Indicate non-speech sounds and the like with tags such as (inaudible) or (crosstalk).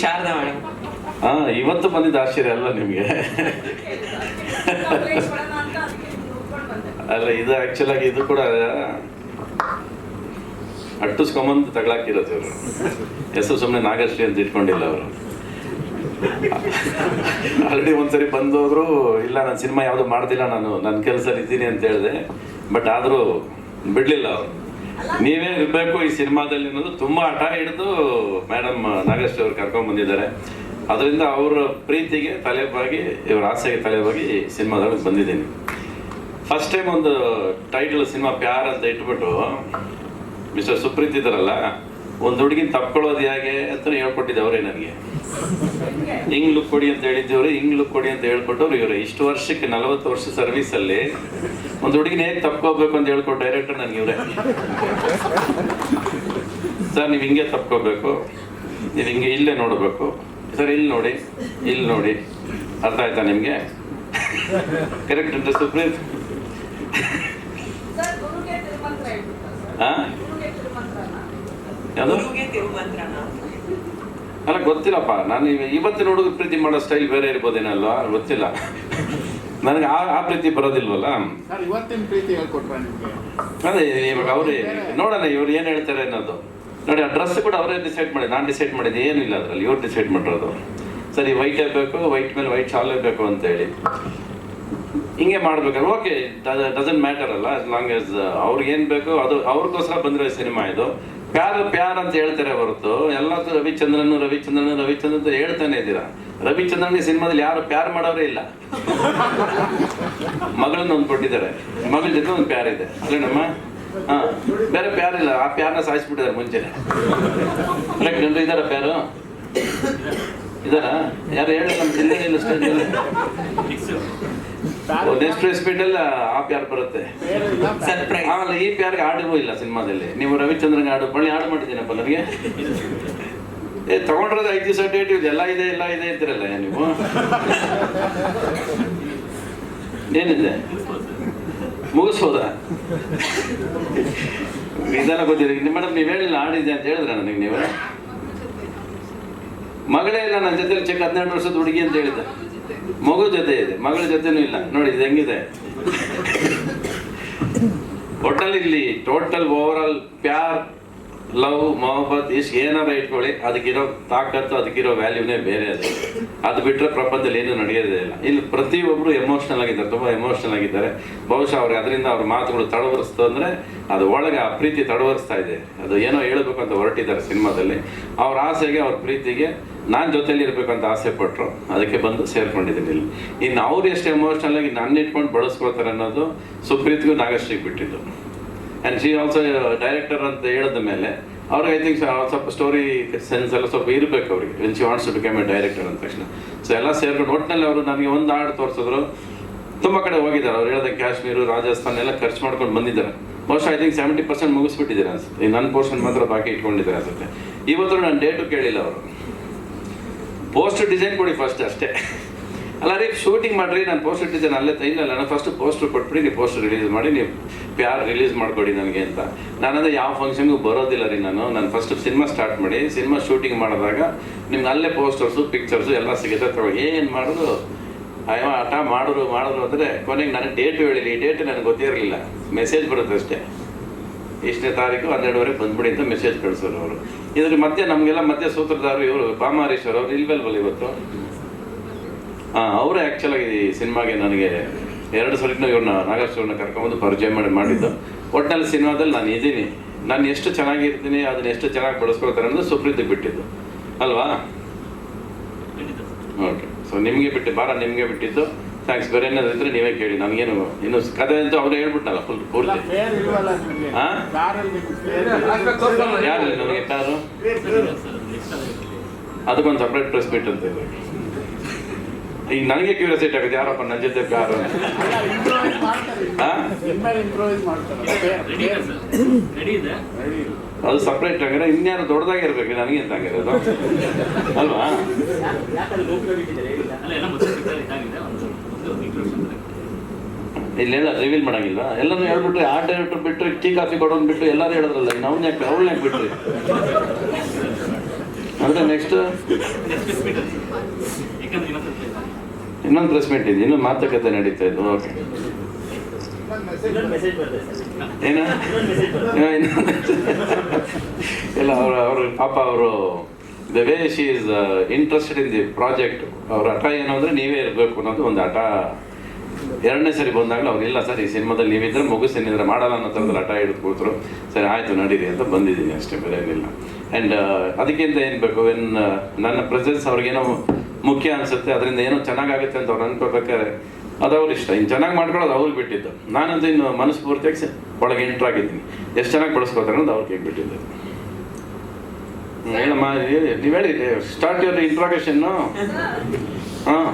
Sharada madam ಹಾ ಇವತ್ತು ಬಂದಿದ್ದ ಆಶ್ಚರ್ಯ ಅಲ್ಲ ನಿಮಗೆ? ಅಲ್ಲ ಇದು ಆಕ್ಚುಲ್ ಆಗಿ ಇದು ಕೂಡ ಅಟ್ಟಿಸ್ಕೊಂಬಂದು ತಗಳಾಕಿರತ್ತೆ ಇವರು. ಹೆಸರು ಸುಮ್ಮನೆ ನಾಗಶ್ರೀ ಅಂತ ಇಟ್ಕೊಂಡಿಲ್ಲ ಅವರು. ಆಲ್ರೆಡಿ ಒಂದ್ಸರಿ ಬಂದೋದ್ರು ಇಲ್ಲ ನಾನು ಸಿನಿಮಾ ಯಾವುದು ಮಾಡ್ತಿಲ್ಲ ನಾನು ನನ್ನ ಕೆಲಸ ಇದ್ದೀನಿ ಅಂತ ಹೇಳಿದೆ. ಬಟ್ ಆದರೂ ಬಿಡಲಿಲ್ಲ ಅವರು. ನೀವೇ ಇರಬೇಕು ಈ ಸಿನಿಮಾದಲ್ಲಿ ಅನ್ನೋದು ತುಂಬಾ ಹಠ ಹಿಡಿದು ಮೇಡಮ್ ನಾಗೇಶ್ ಅವ್ರು ಕರ್ಕೊಂಡ್ ಬಂದಿದ್ದಾರೆ. ಅದರಿಂದ ಅವರ ಪ್ರೀತಿಗೆ ತಲೆಬಾಗಿ, ಇವರ ಆಸೆಗೆ ತಲೆಬಾಗಿ ಸಿನಿಮಾದೊಳಗೆ ಬಂದಿದ್ದೀನಿ. ಫಸ್ಟ್ ಟೈಮ್ ಒಂದು ಟೈಟಲ್ ಸಿನಿಮಾ ಪ್ಯಾರ್ ಅಂತ ಇಟ್ಬಿಟ್ಟು ಮಿಸ್ಟರ್ ಸುಪ್ರೀತ್ ಇದಾರಲ್ಲ ಒಂದು ಹುಡುಗಿನ ತಪ್ಕೊಳ್ಳೋದು ಹೇಗೆ ಅಂತ ಹೇಳ್ಕೊಟ್ಟಿದ್ದವ್ರೆ ನನಗೆ. ಹಿಂಗ್ ಲುಕ್ ಕೊಡಿ ಅಂತ ಹೇಳಿದ್ದವ್ರು ಹಿಂಗ್ ಲುಕ್ ಕೊಡಿ ಅಂತ ಹೇಳ್ಕೊಟ್ಟವ್ರು ಇವ್ರೆ. ಇಷ್ಟು ವರ್ಷಕ್ಕೆ ನಲವತ್ತು ವರ್ಷ ಸರ್ವಿಸ್ ಅಲ್ಲಿ ಒಂದು ಹುಡುಗಿನ ಹೇಗೆ ತಪ್ಕೋಬೇಕು ಅಂತ ಹೇಳ್ಕೊಟ್ಟು ಡೈರೆಕ್ಟರ್ ನನಗೆ ಇವ್ರೆ. ಸರ್ ನೀವು ಹಿಂಗೆ ತಪ್ಕೋಬೇಕು ನೀವು ಹಿಂಗೆ ಇಲ್ಲೇ ನೋಡಬೇಕು. ಸರ್ ಇಲ್ಲಿ ನೋಡಿ ಇಲ್ಲಿ ನೋಡಿ. ಅರ್ಥ ಆಯ್ತಾ ನಿಮಗೆ? ಕರೆಕ್ಟ್ ಅಂತ ಸುಪ್ರೀತ್? ಹಾ ಯಾವುದು? ಅಲ್ಲ ಗೊತ್ತಿಲ್ಲಪ್ಪ. ನಾನು ಇವ- ಇವತ್ತಿನ ಹುಡುಗ ಪ್ರೀತಿ ಮಾಡೋ ಸ್ಟೈಲ್ ಬೇರೆ ಇರ್ಬೋದೇನಲ್ವಾ? ಗೊತ್ತಿಲ್ಲ. ನನಗೆ ಆ ಆ ಪ್ರೀತಿ ಬರೋದಿಲ್ವಲ್ಲ? ಸರ್ ಇವತ್ತಿನ ಪ್ರೀತಿ ಹೇಳ್ಕೊಟ್ರ ನಿಮ್ಗೆ? ಅದೇ ಇವಾಗ ಅವ್ರೇ ನೋಡೋಣ ಇವ್ರು ಏನು ಹೇಳ್ತಾರೆ ಅನ್ನೋದು. ನೋಡಿ ಆ ಡ್ರೆಸ್ ಕೂಡ ಅವರೇ ಡಿಸೈಡ್ ಮಾಡಿ ನಾನು ಡಿಸೈಡ್ ಮಾಡಿದ್ದು ಏನಿಲ್ಲ ಅದ್ರಲ್ಲಿ. ಅದರಲ್ಲಿ ಇವ್ರು ಡಿಸೈಡ್ ಮಾಡಿರೋದು. ಸರಿ ವೈಟ್ ಬೇಕು ವೈಟ್ ಮೇಲೆ ವೈಟ್ ಶಾಲೇ ಬೇಕು ಅಂತ ಹೇಳಿ ಹಿಂಗೆ ಮಾಡ್ಬೇಕಾದ್ರೆ ಓಕೆ ಡಸಂಟ್ ಮ್ಯಾಟರ್ ಅಲ್ಲ ಆಸ್ ಲಾಂಗ್ ಆಸ್ ಅವ್ರಿಗೆ ಏನು ಬೇಕು ಅದು ಅವ್ರಿಗೋಸ್ಕರ ಬಂದಿರೋ ಸಿನಿಮಾ ಇದು. ಪ್ಯಾರ್ ಪ್ಯಾರ್ ಅಂತ ಹೇಳ್ತಾರೆ ಹೊರತು ಎಲ್ಲ ರವಿಚಂದ್ರನ್ ರವಿಚಂದ್ರನ್ ರವಿಚಂದ್ರನ್ ಅಂತ ಹೇಳ್ತಾನೆ ಇದ್ದೀರಾ? ರವಿಚಂದ್ರನ್ ಸಿನಿಮಾದಲ್ಲಿ ಯಾರು ಪ್ಯಾರ್ ಮಾಡೋರೇ ಇಲ್ಲ. ಮಗಳನ್ನ ಒಂದು ಕೊಟ್ಟಿದ್ದಾರೆ. ಮಗಳ ಜೊತೆ ಒಂದು ಪ್ಯಾರ್ ಇದೆ. ಅಲ್ಲೇನಮ್ಮ ಹಾ, ಬೇರೆ ಪ್ಯಾರ್ ಇಲ್ಲ. ಆ ಪ್ಯಾರ್ನ ಸಾಯಿಸ್ಬಿಟ್ಟಿದ್ದಾರೆ ಮುಂಚೆನೆ ಕರೆಕ್ಟ್ ಜನರು ಇದಾರ ಪ್ಯಾರು? ಇದಾರ ಯಾರು ಹೇಳಿ ನಮ್ಮ ಜಿಲ್ಲೆಯಲ್ಲಿ ನೆಕ್ಸ್ಟ್ ಸ್ಪೀಡಲ್ಲಿ ಆ ಪ್ಯಾರ್ ಬರುತ್ತೆ. ಈ ಪ್ಯಾರ್ಗೆ ಹಾಡುಗೂ ಇಲ್ಲ ಸಿನಿಮಾದಲ್ಲಿ. ನೀವು ರವಿಚಂದ್ರನ್ ಹಾಡು ಬಳ್ಳಿ ಹಾಡು ಮಾಡಿದ್ದೀನಪ್ಪ ನನಗೆ ಏ ತಗೊಂಡ್ರದ ಐದು ದಿವಸ ಡೇಟ್ ಇದೆ ಎಲ್ಲ ಇದೆ ಎಲ್ಲ ಇದೆ ಅಂತೀರಲ್ಲ ನೀವು? ಏನಿದೆ? ಮುಗಿಸ್ಬೋದ? ಇದೆಲ್ಲ ಗೊತ್ತಿದೆ ಮೇಡಮ್ ನೀವು ಹೇಳಿಲ್ಲ ಆಡಿದೆ ಅಂತ ಹೇಳಿದ್ರೆ ನನಗೆ ನೀವು? ಮಗಳೇ ಇಲ್ಲ ನನ್ನ ಜೊತೆ ಚೆಕ್ ಹದಿನೆಂಟು ವರ್ಷದ ಹುಡುಗಿ ಅಂತ ಹೇಳಿದ್ದೆ. ಮಗು ಜೊತೆ ಇದೆ. ಮಗಳ ಜೊತೆನೂ ಇಲ್ಲ. ನೋಡಿ ಇದು ಹೆಂಗಿದೆ? (laughs) ಒಟ್ಟಲ್ಲಿ ಇಲ್ಲಿ ಟೋಟಲ್ ಓವರ್ ಆಲ್ ಪ್ಯಾರ್ ಲವ್, ಮೊಹಬ್ಬತ್ ಇಸ್ ಏನಾರ ಇಟ್ಕೊಳ್ಳಿ, ಅದಕ್ಕಿರೋ ತಾಕತ್ತು, ಅದಕ್ಕಿರೋ ವ್ಯಾಲ್ಯೂನೇ ಬೇರೆ ಅದು. ಅದು ಬಿಟ್ಟರೆ ಪ್ರಪಂಚದಲ್ಲಿ ಏನು ನಡೆಯೋದೇ ಇಲ್ಲ. ಇಲ್ಲಿ ಪ್ರತಿಯೊಬ್ಬರು ಎಮೋಷ್ನಲ್ ಆಗಿದ್ದಾರೆ, ತುಂಬ ಎಮೋಷ್ನಲ್ ಆಗಿದ್ದಾರೆ. ಬಹುಶಃ ಅವ್ರಿಗೆ ಅದರಿಂದ ಅವ್ರ ಮಾತುಗಳು ತಡವರಿಸ್ತು ಅಂದರೆ ಅದು ಒಳಗೆ ಆ ಪ್ರೀತಿ ತಡವರಿಸ್ತಾ ಇದೆ. ಅದು ಏನೋ ಹೇಳಬೇಕು ಅಂತ ಹೊರಟಿದ್ದಾರೆ ಸಿನಿಮಾದಲ್ಲಿ. ಅವ್ರ ಆಸೆಗೆ, ಅವ್ರ ಪ್ರೀತಿಗೆ ನಾನು ಜೊತೆಲಿ ಇರಬೇಕು ಅಂತ ಆಸೆ ಪಟ್ಟರು ಅದಕ್ಕೆ ಬಂದು ಸೇರ್ಕೊಂಡಿದ್ದೀನಿ ಇಲ್ಲಿ. ಇನ್ನು ಅವ್ರು ಎಷ್ಟು ಎಮೋಷ್ನಲ್ ಆಗಿ ನನ್ನ ಇಟ್ಕೊಂಡು ಬಳಸ್ಕೊಳ್ತಾರೆ ಅನ್ನೋದು ಸುಪ್ರೀತ್ಗೂ ನಾಗಶ್ರೀಗೆ ಬಿಟ್ಟಿದ್ದು. ಆ್ಯಂಡ್ ಶಿ ಆಲ್ಸೋ ಡೈರೆಕ್ಟರ್ ಅಂತ ಹೇಳಿದ ಮೇಲೆ ಅವ್ರಿಗೆ ಐ ಥಿಂಕ್ ಸ್ವಲ್ಪ ಸ್ಟೋರಿ ಸೆನ್ಸ್ ಎಲ್ಲ ಸ್ವಲ್ಪ ಇರಬೇಕು ಅವ್ರಿಗೆ when she wants to become a director ಅಂದ ತಕ್ಷಣ. ಸೊ ಎಲ್ಲ ಸೇರ್ಕೊಂಡು ಒಟ್ಟಿನಲ್ಲಿ ಅವರು ನನಗೆ ಒಂದು ಹಾಡು ತೋರಿಸಿದ್ರು. ತುಂಬ ಕಡೆ ಹೋಗಿದ್ದಾರೆ, ಅವ್ರು ಹೇಳಿದಾಗ ಕಾಶ್ಮೀರು, ರಾಜಸ್ಥಾನ ಎಲ್ಲ ಖರ್ಚು ಮಾಡ್ಕೊಂಡು ಬಂದಿದ್ದಾರೆ. Most I think seventy percent ಮುಗಿಸ್ಬಿಟ್ಟಿದ್ದಾರೆ ಅನ್ಸುತ್ತೆ. ನನ್ನ ಪೋರ್ಷನ್ ಮಾತ್ರ ಬಾಕಿ ಇಟ್ಕೊಂಡಿದ್ದಾರೆ ಅನ್ಸುತ್ತೆ. ಇವತ್ತು ನಾನು ಡೇಟು ಕೇಳಿಲ್ಲ ಅವರು. ಪೋಸ್ಟ್ ಡಿಸೈನ್ ಕೊಡಿ ಫಸ್ಟ್ ಅಷ್ಟೇ. ಅಲ್ಲ ರೀ ಶೂಟಿಂಗ್ ಮಾಡ್ರಿ, ನಾನು ಪೋಸ್ಟರ್ ಡಿಸೈನ್ ಅಲ್ಲೇ ಇಲ್ಲ ನಾನು ಫಸ್ಟ್ ಪೋಸ್ಟರ್ ಕೊಟ್ಬಿಡಿ, ನೀವು ಪೋಸ್ಟರ್ ರಿಲೀಸ್ ಮಾಡಿ, ನೀವು ಪ್ಯಾರ್ ರಿಲೀಸ್ ಮಾಡಿಕೊಡಿ ನನಗೆ ಅಂತ. ನಾನಂದ್ರೆ ಯಾವ ಫಂಕ್ಷನ್ಗೂ ಬರೋದಿಲ್ಲ ರೀ ನಾನು. ನಾನು ಫಸ್ಟ್ ಸಿನಿಮಾ ಸ್ಟಾರ್ಟ್ ಮಾಡಿ ಸಿನಿಮಾ ಶೂಟಿಂಗ್ ಮಾಡಿದಾಗ ನಿಮ್ಗೆ ಅಲ್ಲೇ ಪೋಸ್ಟರ್ಸು ಪಿಕ್ಚರ್ಸು ಎಲ್ಲ ಸಿಗುತ್ತೆ. ತಗೋ ಏನು ಮಾಡೋದು? ಅಯ್ಯೋ ಆಟ ಮಾಡಿದ್ರು ಮಾಡಿದ್ರು ಅಂದರೆ ಕೊನೆಗೆ ನನಗೆ ಡೇಟ್ ಹೇಳಿಲ್ಲ. ಈ ಡೇಟ್ ನನಗೆ ಗೊತ್ತಿರಲಿಲ್ಲ. ಮೆಸೇಜ್ ಬರುತ್ತೆ ಅಷ್ಟೇ. ಇಷ್ಟನೇ ತಾರೀಕು, ಹನ್ನೆರಡುವರೆಗೆ ಬಂದ್ಬಿಡಿ ಅಂತ ಮೆಸೇಜ್ ಕಳಿಸೋರು ಅವರು. ಇದ್ರ ಮಧ್ಯೆ ನಮಗೆಲ್ಲ ಮತ್ತೆ ಸೂತ್ರಧಾರರು ಇವರು ಬಾಮಾರೀಶ್ವರ್ ಅವರು ಇಲ್ವಲ್ವಲ್ಲ ಇವತ್ತು? ಹಾಂ ಅವರೇ ಆ್ಯಕ್ಚುಲಾಗಿ ಈ ಸಿನಿಮಾಗೆ ನನಗೆ ಎರಡು ಸಲ ಇವ್ರನ್ನ ನಾಗೇಶ್ವರನ್ನ ಕರ್ಕೊಂಬಂದು ಪರಿಚಯ ಮಾಡಿ ಮಾಡಿದ್ದು. ಒಟ್ಟಿನಲ್ಲಿ ಸಿನಿಮಾದಲ್ಲಿ ನಾನು ಇದ್ದೀನಿ. ನಾನು ಎಷ್ಟು ಚೆನ್ನಾಗಿರ್ತೀನಿ ಅದನ್ನ ಎಷ್ಟು ಚೆನ್ನಾಗಿ ಬಳಸ್ಕೊಳ್ತಾರೆ ಅನ್ನೋದು ಸುಪ್ರೀತಿಗೆ ಬಿಟ್ಟಿದ್ದು. ಅಲ್ವಾ? ಓಕೆ ಸೊ ನಿಮಗೆ ಬಿಟ್ಟು ಭಾರ ನಿಮಗೆ ಬಿಟ್ಟಿದ್ದು. ಥ್ಯಾಂಕ್ಸ್ ಬೇರೆ ಏನಾದ್ರು ಇದ್ರೆ ನೀವೇ ಕೇಳಿ. ನನಗೇನು ಇನ್ನು ಕತೆ ಅಂತ ಅವ್ರು ಹೇಳ್ಬಿಟ್ಟಲ್ಲ ಫುಲ್ ಪೂರ್ತಿ. ಯಾರು? ನನಗೆ ಕಾರು ಅದಕ್ಕೊಂದು ಸಪ್ರೇಟ್ ಪ್ರೆಸ್ ಮೀಟ್ ಅಂತ ಇದೆ. ಈಗ ನನಗೆ ಕ್ಯೂರಿಯಾಸಿಟಿ ಆಗುತ್ತೆ. ಯಾರಪ್ಪ ನನ್ನ ಜೊತೆ ಕಾರು ಅಂತ. ಅಲ್ಲ ಇಂಪ್ರೂವೈಸ್ ಮಾಡ್ತಾರೆ. ಹಾ? ಇನ್ಮೇಲೆ ಮಾಡ್ತಾರೆ. ರೆಡಿ ಸರ್ ರೆಡಿ ಇದೆ. ಅದು ಸಪ್ರೇಟ್ ಆಗಿರೋ ಇನ್ಯಾರು ದೊಡ್ಡದಾಗಿರ್ಬೇಕು ನನಗೆ ಅಂತ ಆಗಿರೋದು ಅಲ್ವಾ? ಇಲ್ಲೆಲ್ಲ ರಿವೀಲ್ ಮಾಡಂಗಿಲ್ಲ ಎಲ್ಲರೂ ಹೇಳ್ಬಿಟ್ರೆ ಆ ಡೈರೆಕ್ಟರ್ ಬಿಟ್ಟರೆ ಟೀ ಕಾಫಿ ಕೊಡೋನ್ ಬಿಟ್ಟು ಎಲ್ಲರೂ ಹೇಳಿದ್ರಲ್ಲ ಈಗ ನಾವು ಯಾಕೆ ಅವಳನ್ನ ಯಾಕೆ ಬಿಟ್ರಿ? ಅಂದ್ರೆ ನೆಕ್ಸ್ಟ್ ಇನ್ನೊಂದು ಪ್ರೆಸ್ ಮೀಟ್ ಇದೆ ಇನ್ನೊಂದು ಮಾತುಕತೆ ನಡೀತಾ ಇದ್ದು ಓಕೆ ಏನ? (laughs) ಇಲ್ಲ, ಅವರು ಅವರು, ಪಾಪ ಅವರು the way she is interested in the project ಅವ್ರ ಹಠ ಏನು ಅಂದರೆ ನೀವೇ ಇರಬೇಕು ಅನ್ನೋದು ಒಂದು ಹಠ. ಎರಡನೇ ಸರಿ ಬಂದಾಗಲೂ ಅವ್ರು, ಇಲ್ಲ ಸರ್, ಈ ಸಿನಿಮಾದಲ್ಲಿ ನೀವಿದ್ರೆ ಮುಗಿಸ್ತೀನಿದ್ರೆ ಮಾಡಲ್ಲ ಅನ್ನೋ ಥರದಲ್ಲಿ ಹಠ ಹಿಡಿದು ಕೂತರು ಸರಿ, ಆಯಿತು, ನಡೀರಿ ಅಂತ ಬಂದಿದ್ದೀನಿ ಅಷ್ಟೇ, ಬೇರೆ ಏನಿಲ್ಲ. ಆ್ಯಂಡ್ ಅದಕ್ಕಿಂತ ಏನು ಬೇಕು? ಎನ್ ನನ್ನ ಪ್ರೆಸೆನ್ಸ್ ಅವ್ರಿಗೇನೋ ಮುಖ್ಯ ಅನಿಸುತ್ತೆ. ಅದರಿಂದ ಏನೋ ಚೆನ್ನಾಗಾಗುತ್ತೆ ಅಂತ ಅವ್ರು ಅನ್ಕೋಬೇಕಾದ್ರೆ ಅದು ಅವ್ರ ಇಷ್ಟ. ಇನ್ನು ಚೆನ್ನಾಗಿ ಮಾಡ್ಕೊಳ್ಳೋದು ಅವ್ರಿಗೆ ಬಿಟ್ಟಿದ್ದು. ನಾನಂತೂ ಇನ್ನು ಮನಸ್ಸು ಪೂರ್ತಿಯಾಗಿ ಒಳಗೆ ಎಂಟ್ರ್ ಆಗಿದ್ದೀನಿ. ಎಷ್ಟು ಚೆನ್ನಾಗಿ ಬಳಸ್ಕೋತಾರೆ ಅನ್ನೋದು ಅವ್ರಿಗೆ ಬಿಟ್ಟಿದ್ದು. ಏನಮ್ಮ ನೀವು ಹೇಳಿ ಸ್ಟಾರ್ಟ್ ಯುವರ್ ಇಂಟ್ರಾಗೇಷನ್ನು ಹಾಂ.